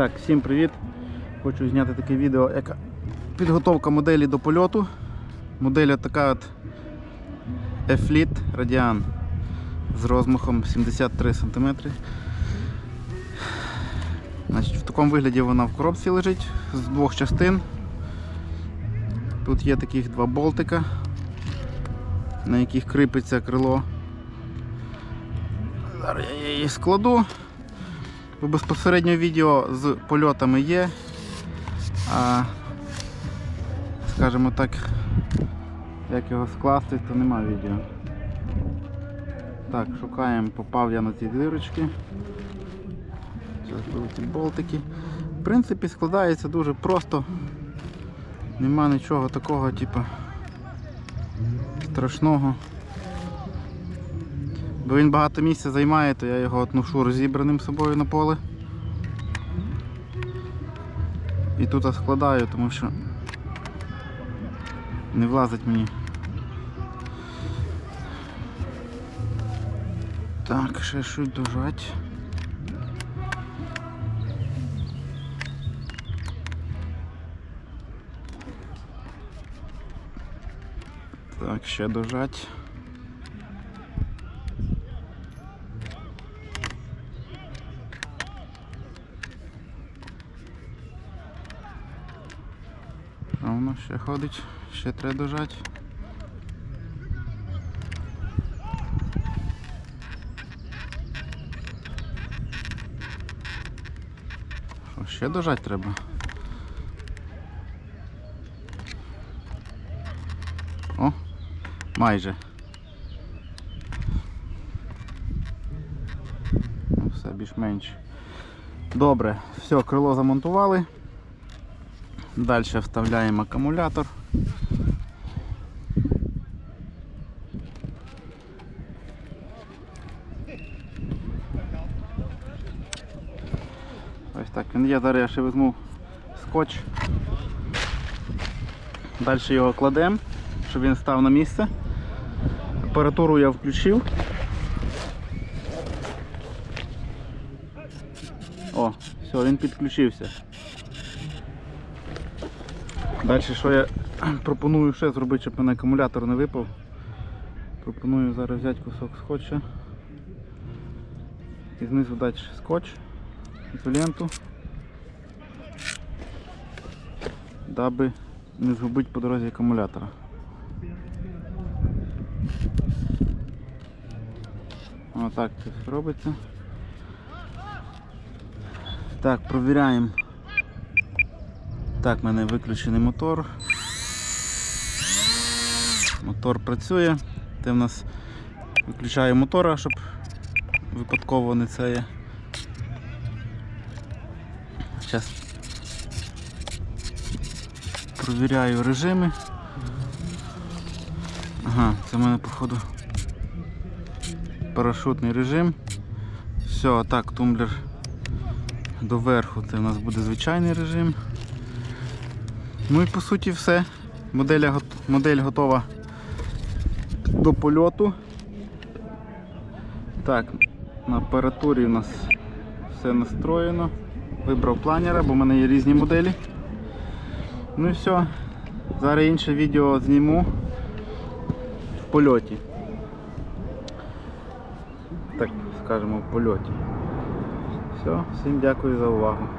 Так, всім привіт! Хочу зняти таке відео, як підготовка моделі до польоту. Модель така от F-Lit Radian з розмахом 73 см. Значить, в такому вигляді вона в коробці лежить з двох частин. Тут є таких два болтика, на яких кріпиться крило. Зараз я її складу. Безпосередньо відео з польотами є. А скажімо так, як його скласти, то нема відео. Так, шукаємо, попав я на ці дирочки. Ці болтики. В принципі, складається дуже просто. Нема нічого такого, типу, страшного. Бо він багато місця займає, то я його от ношу розібраним собою на поле. І тут складаю, тому що не влазить мені. Так, ще щось дожать. Так, ще дожать. Воно ще ходить, ще треба дожати. Що, ще дожати треба? О, майже. Ну, Все більш-менш. Добре, все, крило замонтували. Далі вставляємо акумулятор. Ось так він є. Зараз я ще візьму скотч. Далі його кладемо, щоб він став на місце. Апаратуру я включив. О, все, він підключився. Далі що я пропоную ще зробити, щоб мене акумулятор не випав. Пропоную зараз взяти кусок скотча і знизу дати скотч, ізоленту, даби не згубити по дорозі акумулятора. Отак це все робиться. Так, провіряємо. Так, в мене виключений мотор. Мотор працює. Це в нас виключаю мотора, щоб випадково не це є. Зараз провіряю режими. Ага, це в мене походу парашутний режим. Все, так, тумблер доверху, це у нас буде звичайний режим. Ну і по суті все. Модель, модель готова до польоту. Так, на апаратурі у нас все настроєно. Вибрав планера, бо в мене є різні моделі. Ну і все. Зараз інше відео зніму в польоті. Так скажемо в польоті. Все, всім дякую за увагу.